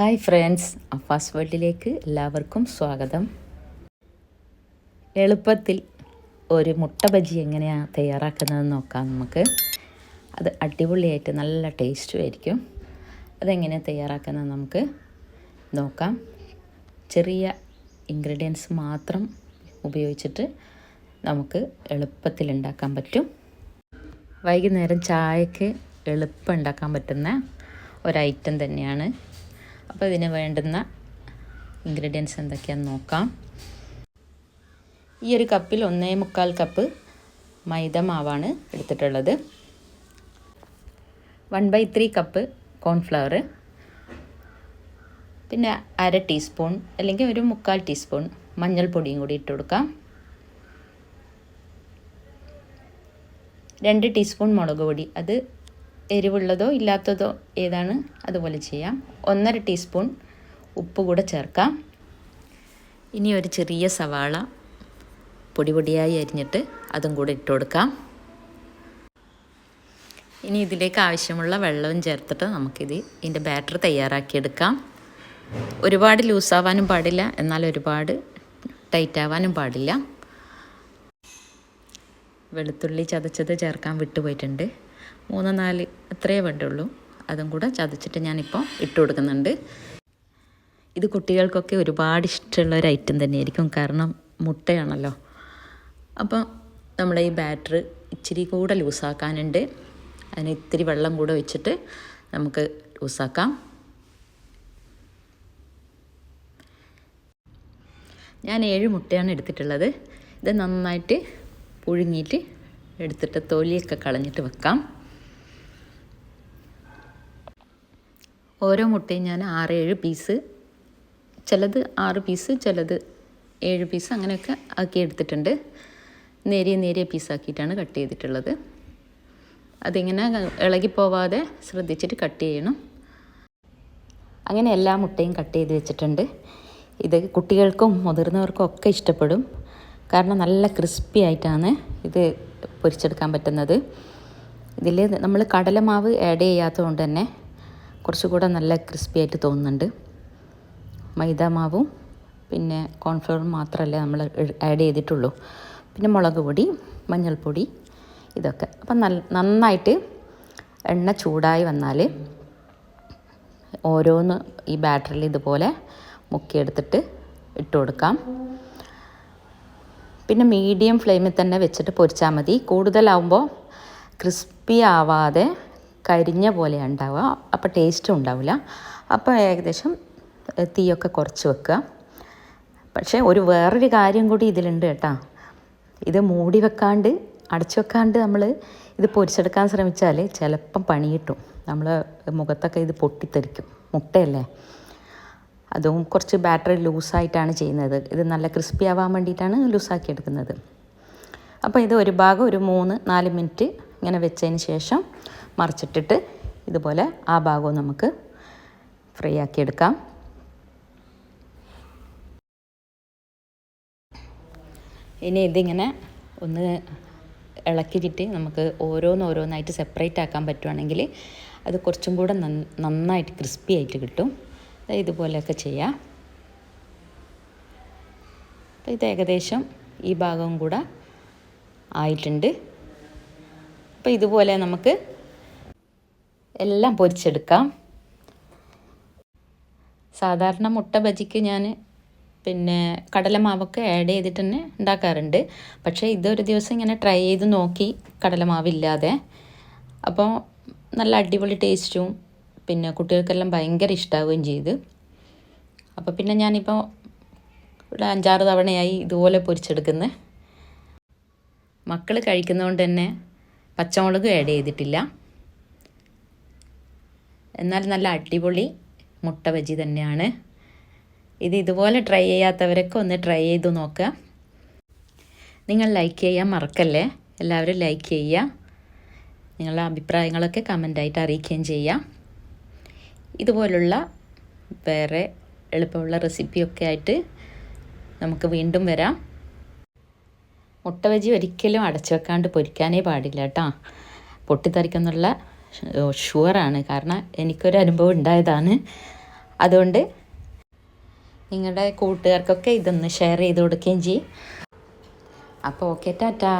Hi friends Afaz വേൾഡിലേക്ക് എല്ലാവർക്കും സ്വാഗതം. എളുപ്പത്തിൽ ഒരു മുട്ട ബജി എങ്ങനെയാണ് തയ്യാറാക്കുന്നതെന്ന് നോക്കാം നമുക്ക്. അത് അടിപൊളിയായിട്ട് നല്ല ടേസ്റ്റും ആയിരിക്കും. അതെങ്ങനെയാണ് തയ്യാറാക്കുന്നത് നമുക്ക് നോക്കാം. ചെറിയ ഇൻഗ്രീഡിയൻസ് മാത്രം ഉപയോഗിച്ചിട്ട് നമുക്ക് എളുപ്പത്തിൽ ഉണ്ടാക്കാൻ പറ്റും. വൈകുന്നേരം ചായക്ക് എളുപ്പം ഉണ്ടാക്കാൻ പറ്റുന്ന ഒരു ഐറ്റം തന്നെയാണ് അപ്പോൾ ഇതിന് വേണ്ടുന്ന ഇൻഗ്രീഡിയൻസ് എന്തൊക്കെയാണെന്ന് നോക്കാം. ഈ ഒരു കപ്പിൽ ഒന്നേ മുക്കാൽ കപ്പ് മൈദ മാവാണ് എടുത്തിട്ടുള്ളത്. One by three cup cornflour പിന്നെ അര ടീസ്പൂൺ അല്ലെങ്കിൽ ഒരു മുക്കാൽ ടീസ്പൂൺ മഞ്ഞൾപ്പൊടിയും കൂടി ഇട്ട് കൊടുക്കാം. രണ്ട് ടീസ്പൂൺ മുളക് പൊടി. അത് എരിവുള്ളതോ ഇല്ലാത്തതോ ഏതാണ്? അതുപോലെ ചെയ്യാം. ഒന്നര ടീസ്പൂൺ ഉപ്പ് കൂടെ ചേർക്കാം. ഇനി ഒരു ചെറിയ സവാള പൊടി പൊടിയായി അരിഞ്ഞിട്ട് അതും കൂടെ ഇട്ട് കൊടുക്കാം. ഇനി ഇതിലേക്ക് ആവശ്യമുള്ള വെള്ളവും ചേർത്തിട്ട് നമുക്കിത് ഇതിന്റെ ബാറ്റർ തയ്യാറാക്കിയെടുക്കാം ഒരുപാട് ലൂസാവാനും പാടില്ല. എന്നാൽ ഒരുപാട് ടൈറ്റ് ആവാനും പാടില്ല. വെളുത്തുള്ളി ചതച്ചത് ചേർക്കാൻ വിട്ടുപോയിട്ടുണ്ട്. മൂന്ന് നാല് അത്രയേ വേണ്ടുള്ളൂ. അതും കൂടെ ചതച്ചിട്ട് ഞാനിപ്പോൾ ഇട്ട് കൊടുക്കുന്നുണ്ട്. ഇത് കുട്ടികൾക്കൊക്കെ ഒരുപാട് ഇഷ്ടമുള്ള ഒരു ഐറ്റം തന്നെയായിരിക്കും. കാരണം മുട്ടയാണല്ലോ. അപ്പോൾ നമ്മുടെ ഈ ബാറ്റർ ഇച്ചിരി കൂടെ ലൂസാക്കാനുണ്ട്. അതിന് ഇത്തിരി വെള്ളം കൂടെ വെച്ചിട്ട് നമുക്ക് ലൂസാക്കാം. ഞാൻ ഏഴ് മുട്ടയാണ് എടുത്തിട്ടുള്ളത്. ഇത് നന്നായിട്ട് പുഴുങ്ങിയിട്ട് എടുത്തിട്ട് തൊലിയൊക്കെ കളഞ്ഞിട്ട് വെക്കാം. ഓരോ മുട്ടയും ഞാൻ ആറ് ഏഴ് പീസ് ചിലത് ആറ് പീസ് ചിലത് ഏഴ് പീസ് അങ്ങനെയൊക്കെ ആക്കി എടുത്തിട്ടുണ്ട്. നേരിയ നേരിയ പീസാക്കിയിട്ടാണ് കട്ട് ചെയ്തിട്ടുള്ളത്. അതിങ്ങനെ ഇളകിപ്പോവാതെ ശ്രദ്ധിച്ചിട്ട് കട്ട് ചെയ്യണം. അങ്ങനെ എല്ലാ മുട്ടയും കട്ട് ചെയ്ത് വെച്ചിട്ടുണ്ട്. ഇത് കുട്ടികൾക്കും മുതിർന്നവർക്കും ഒക്കെ ഇഷ്ടപ്പെടും. കാരണം നല്ല ക്രിസ്പി ആയിട്ടാണ് ഇത് പൊരിച്ചെടുക്കാൻ പറ്റുന്നത്. ഇതിൽ നമ്മൾ കടലമാവ് ആഡ് ചെയ്യാത്തത് കൊണ്ട് തന്നെ കുറച്ചുകൂടെ നല്ല ക്രിസ്പി ആയിട്ട് തോന്നുന്നുണ്ട്. മൈദ മാവും പിന്നെ കോൺഫ്ലവറും മാത്രമല്ല നമ്മൾ ആഡ് ചെയ്തിട്ടുള്ളൂ. പിന്നെ മുളക് പൊടി മഞ്ഞൾപ്പൊടി ഇതൊക്കെ. അപ്പം നല്ല നന്നായിട്ട് എണ്ണ ചൂടായി വന്നാൽ ഓരോന്ന് ഈ ബാറ്ററിൽ ഇതുപോലെ മുക്കിയെടുത്തിട്ട് ഇട്ട് കൊടുക്കാം. പിന്നെ മീഡിയം ഫ്ലെയിമിൽ തന്നെ വെച്ചിട്ട് പൊരിച്ചാൽ മതി. കൂടുതലാവുമ്പോൾ ക്രിസ്പി ആവാതെ കരിഞ്ഞ പോലെ ഉണ്ടാവുക അപ്പോൾ ടേസ്റ്റും ഉണ്ടാവില്ല. അപ്പോൾ ഏകദേശം തീയൊക്കെ കുറച്ച് വെക്കുക. പക്ഷേ ഒരു വേറൊരു കാര്യം കൂടി ഇതിലുണ്ട് കേട്ടോ. ഇത് മൂടി വെക്കാണ്ട് അടച്ചു വെക്കാണ്ട് നമ്മൾ ഇത് പൊരിച്ചെടുക്കാൻ ശ്രമിച്ചാൽ ചിലപ്പം പണി കിട്ടും. നമ്മൾ മുഖത്തൊക്കെ ഇത് പൊട്ടിത്തെറിക്കും. മുട്ടയല്ലേ? അതും കുറച്ച് ബാറ്ററി ലൂസായിട്ടാണ് ചെയ്യുന്നത്. ഇത് നല്ല ക്രിസ്പി ആവാൻ വേണ്ടിയിട്ടാണ് ലൂസാക്കി എടുക്കുന്നത് അപ്പോൾ ഇത് ഒരു ഭാഗം ഒരു മൂന്ന് നാല് മിനിറ്റ് ഇങ്ങനെ വെച്ചതിന് ശേഷം മറിച്ചിട്ടിട്ട് ഇതുപോലെ ആ ഭാഗവും നമുക്ക് ഫ്രൈ ആക്കി എടുക്കാം. ഇനി ഇതിങ്ങനെ ഒന്ന് ഇളക്കിയിട്ട് നമുക്ക് ഓരോന്നോരോന്നായിട്ട് സെപ്പറേറ്റ് ആക്കാൻ പറ്റുവാണെങ്കിൽ അത് കുറച്ചും കൂടെ നന്നായിട്ട് ക്രിസ്പി ആയിട്ട് കിട്ടും. ഇതുപോലെയൊക്കെ ചെയ്യാം. അപ്പോൾ ഇത് ഏകദേശം ഈ ഭാഗവും കൂടെ ആയിട്ടുണ്ട്. അപ്പോൾ ഇതുപോലെ നമുക്ക് എല്ലാം പൊരിച്ചെടുക്കാം. സാധാരണ മുട്ട ബജിക്ക് ഞാൻ പിന്നെ കടലമാവൊക്കെ ആഡ് ചെയ്തിട്ട് തന്നെ ഉണ്ടാക്കാറുണ്ട്. പക്ഷേ ഇതൊരു ദിവസം ഇങ്ങനെ ട്രൈ ചെയ്ത് നോക്കി കടലമാവില്ലാതെ. അപ്പോൾ നല്ല അടിപൊളി ടേസ്റ്റും പിന്നെ കുട്ടികൾക്കെല്ലാം ഭയങ്കര ഇഷ്ടാവുകയും ചെയ്തു. അപ്പോൾ പിന്നെ ഞാനിപ്പോൾ ഒരു അഞ്ചാറ് തവണയായി ഇതുപോലെ പൊരിച്ചെടുക്കുന്നത് മക്കൾ കഴിക്കുന്നതുകൊണ്ട് തന്നെ പച്ചമുളക് ആഡ് ചെയ്തിട്ടില്ല. എന്നാൽ നല്ല അടിപൊളി മുട്ട ബജി തന്നെയാണ്. ഇത് ഇതുപോലെ ട്രൈ ചെയ്യാത്തവരൊക്കെ ഒന്ന് ട്രൈ ചെയ്ത് നോക്കുക നിങ്ങൾ ലൈക്ക് ചെയ്യാൻ മറക്കല്ലേ? എല്ലാവരും ലൈക്ക് ചെയ്യുക നിങ്ങളുടെ അഭിപ്രായങ്ങളൊക്കെ കമന്റായിട്ട് അറിയിക്കുകയും ചെയ്യാം. ഇതുപോലുള്ള വേറെ എളുപ്പമുള്ള റെസിപ്പിയൊക്കെ ആയിട്ട് നമുക്ക് വീണ്ടും വരാം. മുട്ട ബജി ഒരിക്കലും അടച്ചു വെക്കാണ്ട് പൊരിക്കാനേ പാടില്ല കേട്ടോ. പൊട്ടിത്തെറിക്കുന്നുള്ള ഷുവറാണ് കാരണം എനിക്കൊരു അനുഭവം ഉണ്ടായതാണ്. അതുകൊണ്ട് നിങ്ങളുടെ കൂട്ടുകാർക്കൊക്കെ ഇതൊന്ന് ഷെയർ ചെയ്ത് കൊടുക്കുകയും ചെയ്യും. അപ്പോൾ ഓക്കെ ടാറ്റാ.